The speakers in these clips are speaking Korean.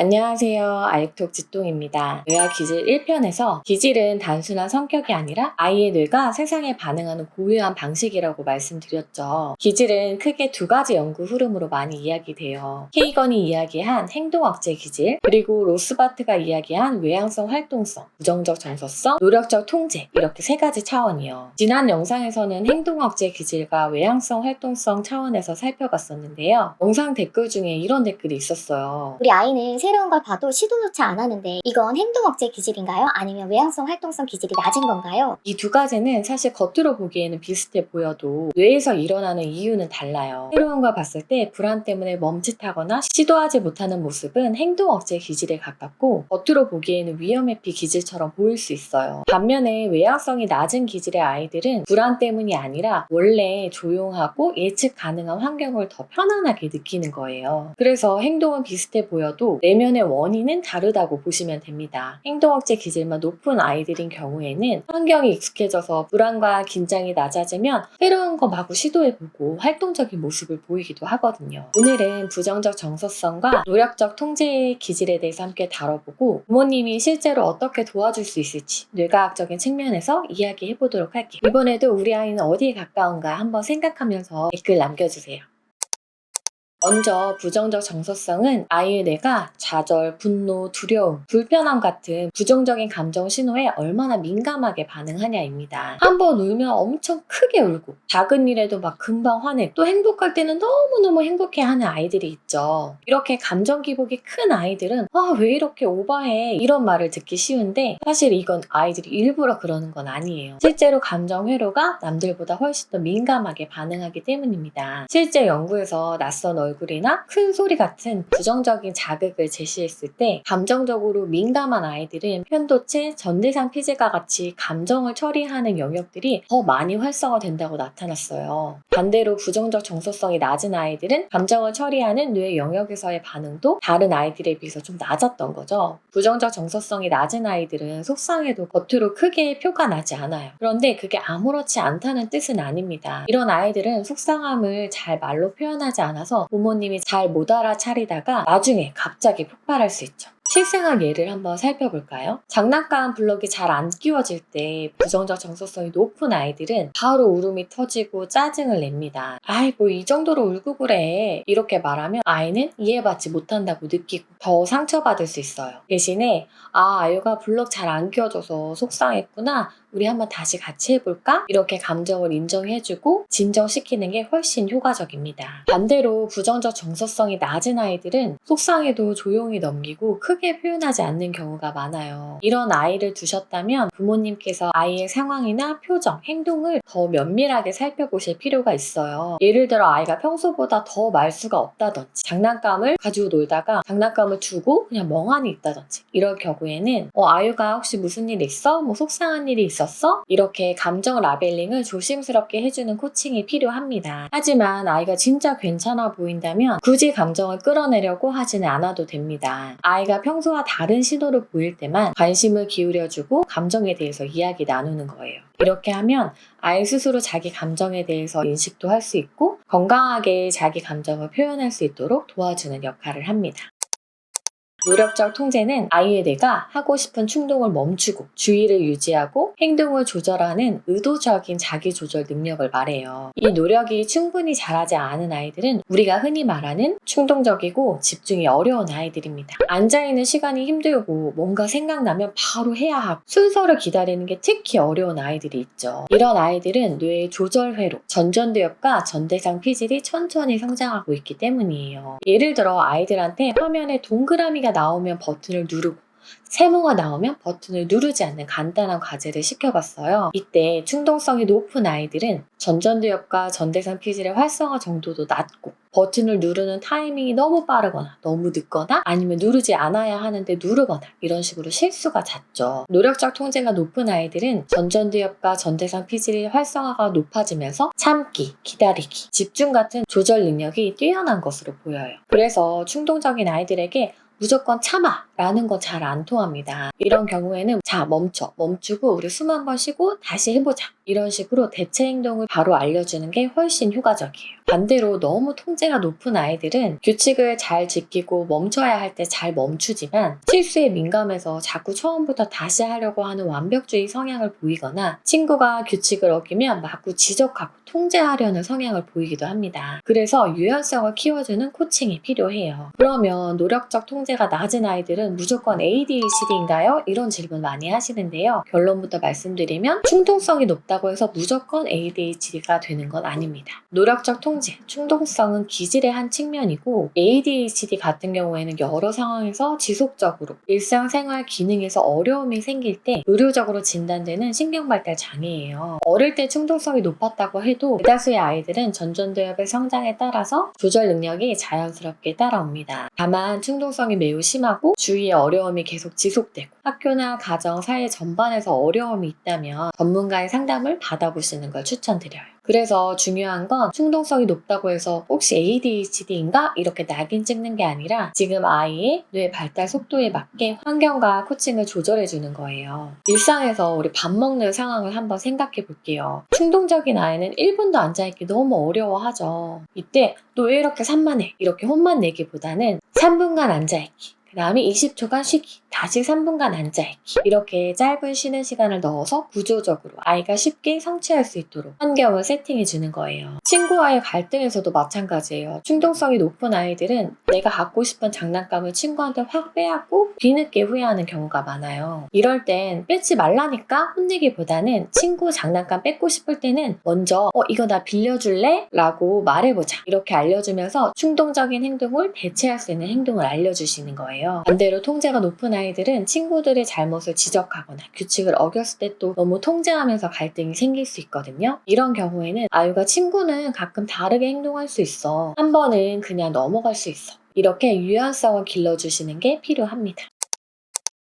안녕하세요. 아육톡 지똥입니다. 뇌와 기질 1편에서 기질은 단순한 성격이 아니라 아이의 뇌가 세상에 반응하는 고유한 방식이라고 말씀드렸죠. 기질은 크게 두 가지 연구 흐름으로 많이 이야기돼요. 케이건이 이야기한 행동억제 기질, 그리고 로스바트가 이야기한 외향성 활동성, 부정적 정서성, 노력적 통제 이렇게 세 가지 차원이요. 지난 영상에서는 행동억제 기질과 외향성 활동성 차원에서 살펴봤었는데요. 영상 댓글 중에 이런 댓글이 있었어요. 우리 아이는 새로운 걸 봐도 시도조차 안 하는데 이건 행동 억제 기질인가요? 아니면 외향성 활동성 기질이 낮은 건가요? 이 두 가지는 사실 겉으로 보기에는 비슷해 보여도 뇌에서 일어나는 이유는 달라요. 새로운 걸 봤을 때 불안 때문에 멈칫하거나 시도하지 못하는 모습은 행동 억제 기질에 가깝고 겉으로 보기에는 위험 회피 기질처럼 보일 수 있어요. 반면에 외향성이 낮은 기질의 아이들은 불안 때문이 아니라 원래 조용하고 예측 가능한 환경을 더 편안하게 느끼는 거예요. 그래서 행동은 비슷해 보여도 내 면의 원인은 다르다고 보시면 됩니다. 행동 억제 기질만 높은 아이들인 경우에는 환경이 익숙해져서 불안과 긴장이 낮아지면 새로운 거 마구 시도해보고 활동적인 모습을 보이기도 하거든요. 오늘은 부정적 정서성과 노력적 통제 기질에 대해서 함께 다뤄보고 부모님이 실제로 어떻게 도와줄 수 있을지 뇌과학적인 측면에서 이야기해보도록 할게요. 이번에도 우리 아이는 어디에 가까운가 한번 생각하면서 댓글 남겨주세요. 먼저 부정적 정서성은 아이의 뇌가 좌절, 분노, 두려움, 불편함 같은 부정적인 감정 신호에 얼마나 민감하게 반응하냐입니다. 한번 울면 엄청 크게 울고 작은 일에도 막 금방 화내고 또 행복할 때는 너무너무 행복해하는 아이들이 있죠. 이렇게 감정 기복이 큰 아이들은 아 왜 이렇게 오버해 이런 말을 듣기 쉬운데 사실 이건 아이들이 일부러 그러는 건 아니에요. 실제로 감정 회로가 남들보다 훨씬 더 민감하게 반응하기 때문입니다. 실제 연구에서 낯선 얼굴 이나 큰 소리 같은 부정적인 자극을 제시했을 때 감정적으로 민감한 아이들은 편도체, 전대상 피지가 같이 감정을 처리하는 영역들이 더 많이 활성화된다고 나타났어요. 반대로 부정적 정서성이 낮은 아이들은 감정을 처리하는 뇌 영역에서의 반응도 다른 아이들에 비해서 좀 낮았던 거죠. 부정적 정서성이 낮은 아이들은 속상해도 겉으로 크게 표가 나지 않아요. 그런데 그게 아무렇지 않다는 뜻은 아닙니다. 이런 아이들은 속상함을 잘 말로 표현하지 않아서 부모님이 잘 못 알아차리다가 나중에 갑자기 폭발할 수 있죠. 실생활 예를 한번 살펴볼까요? 장난감 블럭이 잘 안 끼워질 때 부정적 정서성이 높은 아이들은 바로 울음이 터지고 짜증을 냅니다. 아이 뭐 이 정도로 울고 그래 이렇게 말하면 아이는 이해받지 못한다고 느끼고 더 상처받을 수 있어요. 대신에 아 아유가 블럭 잘 안 끼워져서 속상했구나 우리 한번 다시 같이 해볼까? 이렇게 감정을 인정해주고 진정시키는 게 훨씬 효과적입니다. 반대로 부정적 정서성이 낮은 아이들은 속상해도 조용히 넘기고 크게 표현하지 않는 경우가 많아요. 이런 아이를 두셨다면 부모님께서 아이의 상황이나 표정, 행동을 더 면밀하게 살펴보실 필요가 있어요. 예를 들어 아이가 평소보다 더 말수가 없다든지 장난감을 가지고 놀다가 장난감을 두고 그냥 멍하니 있다든지 이럴 경우에는 어, 아유가 혹시 무슨 일 있어? 뭐 속상한 일이 있었어? 이렇게 감정 라벨링을 조심스럽게 해주는 코칭이 필요합니다. 하지만 아이가 진짜 괜찮아 보인다면 굳이 감정을 끌어내려고 하지는 않아도 됩니다. 아이가 평소와 다른 신호를 보일 때만 관심을 기울여주고 감정에 대해서 이야기 나누는 거예요. 이렇게 하면 아이 스스로 자기 감정에 대해서 인식도 할 수 있고 건강하게 자기 감정을 표현할 수 있도록 도와주는 역할을 합니다. 노력적 통제는 아이의 뇌가 하고 싶은 충동을 멈추고 주의를 유지하고 행동을 조절하는 의도적인 자기 조절 능력을 말해요. 이 노력이 충분히 자라지 않은 아이들은 우리가 흔히 말하는 충동적이고 집중이 어려운 아이들입니다. 앉아있는 시간이 힘들고 뭔가 생각나면 바로 해야 하고 순서를 기다리는 게 특히 어려운 아이들이 있죠. 이런 아이들은 뇌의 조절 회로, 전전두엽과 전대상 피질이 천천히 성장하고 있기 때문이에요. 예를 들어 아이들한테 화면에 동그라미가 나오면 버튼을 누르고 세모가 나오면 버튼을 누르지 않는 간단한 과제를 시켜봤어요. 이때 충동성이 높은 아이들은 전전두엽과 전대상 피질의 활성화 정도도 낮고 버튼을 누르는 타이밍이 너무 빠르거나 너무 늦거나 아니면 누르지 않아야 하는데 누르거나 이런 식으로 실수가 잦죠. 노력적 통제가 높은 아이들은 전전두엽과 전대상 피질의 활성화가 높아지면서 참기, 기다리기, 집중 같은 조절 능력이 뛰어난 것으로 보여요. 그래서 충동적인 아이들에게 무조건 참아 라는 건 잘 안 통합니다. 이런 경우에는 자 멈춰 멈추고 우리 숨 한 번 쉬고 다시 해보자 이런 식으로 대체 행동을 바로 알려주는 게 훨씬 효과적이에요. 반대로 너무 통제가 높은 아이들은 규칙을 잘 지키고 멈춰야 할 때 잘 멈추지만 실수에 민감해서 자꾸 처음부터 다시 하려고 하는 완벽주의 성향을 보이거나 친구가 규칙을 어기면 마구 지적하고 통제하려는 성향을 보이기도 합니다. 그래서 유연성을 키워주는 코칭이 필요해요. 그러면 노력적 통제 가 낮은 아이들은 무조건 ADHD인가요? 이런 질문 많이 하시는데요. 결론부터 말씀드리면 충동성이 높다고 해서 무조건 ADHD가 되는 건 아닙니다. 노력적 통제, 충동성은 기질의 한 측면이고 ADHD 같은 경우에는 여러 상황에서 지속적으로 일상생활 기능에서 어려움이 생길 때 의료적으로 진단되는 신경발달 장애예요. 어릴 때 충동성이 높았다고 해도 대다수의 아이들은 전전두엽의 성장에 따라서 조절 능력이 자연스럽게 따라옵니다. 다만 충동성이 매우 심하고 주위에 어려움이 계속 지속되고 학교나 가정, 사회 전반에서 어려움이 있다면 전문가의 상담을 받아보시는 걸 추천드려요. 그래서 중요한 건 충동성이 높다고 해서 혹시 ADHD인가? 이렇게 낙인 찍는 게 아니라 지금 아이의 뇌 발달 속도에 맞게 환경과 코칭을 조절해 주는 거예요. 일상에서 우리 밥 먹는 상황을 한번 생각해 볼게요. 충동적인 아이는 1분도 앉아있기 너무 어려워하죠. 이때 너왜 이렇게 산만해? 이렇게 혼만 내기보다는 3분간 앉아있기. 그 다음에 20초간 쉬기, 다시 3분간 앉아있기. 이렇게 짧은 쉬는 시간을 넣어서 구조적으로 아이가 쉽게 성취할 수 있도록 환경을 세팅해 주는 거예요. 친구와의 갈등에서도 마찬가지예요. 충동성이 높은 아이들은 내가 갖고 싶은 장난감을 친구한테 확 빼앗고 뒤늦게 후회하는 경우가 많아요. 이럴 땐 뺏지 말라니까 혼내기보다는 친구 장난감 뺏고 싶을 때는 먼저 어 이거 나 빌려줄래? 라고 말해보자. 이렇게 알려주면서 충동적인 행동을 대체할 수 있는 행동을 알려주시는 거예요. 반대로 통제가 높은 아이들은 친구들의 잘못을 지적하거나 규칙을 어겼을 때 또 너무 통제하면서 갈등이 생길 수 있거든요. 이런 경우에는 아유가 친구는 가끔 다르게 행동할 수 있어. 한 번은 그냥 넘어갈 수 있어. 이렇게 유연성을 길러주시는 게 필요합니다.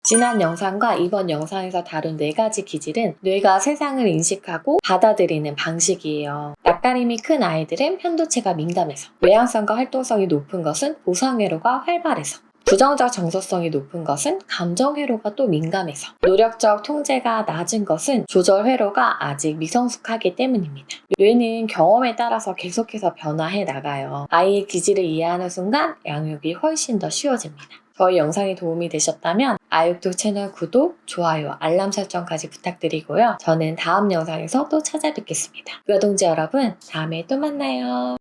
지난 영상과 이번 영상에서 다룬 네 가지 기질은 뇌가 세상을 인식하고 받아들이는 방식이에요. 낯가림이 큰 아이들은 편도체가 민감해서, 외향성과 활동성이 높은 것은 보상회로가 활발해서, 부정적 정서성이 높은 것은 감정 회로가 또 민감해서 노력적 통제가 낮은 것은 조절 회로가 아직 미성숙하기 때문입니다. 뇌는 경험에 따라서 계속해서 변화해 나가요. 아이의 기질을 이해하는 순간 양육이 훨씬 더 쉬워집니다. 저희 영상이 도움이 되셨다면 아육도 채널 구독, 좋아요, 알람 설정까지 부탁드리고요. 저는 다음 영상에서 또 찾아뵙겠습니다. 유아동지 여러분, 다음에 또 만나요.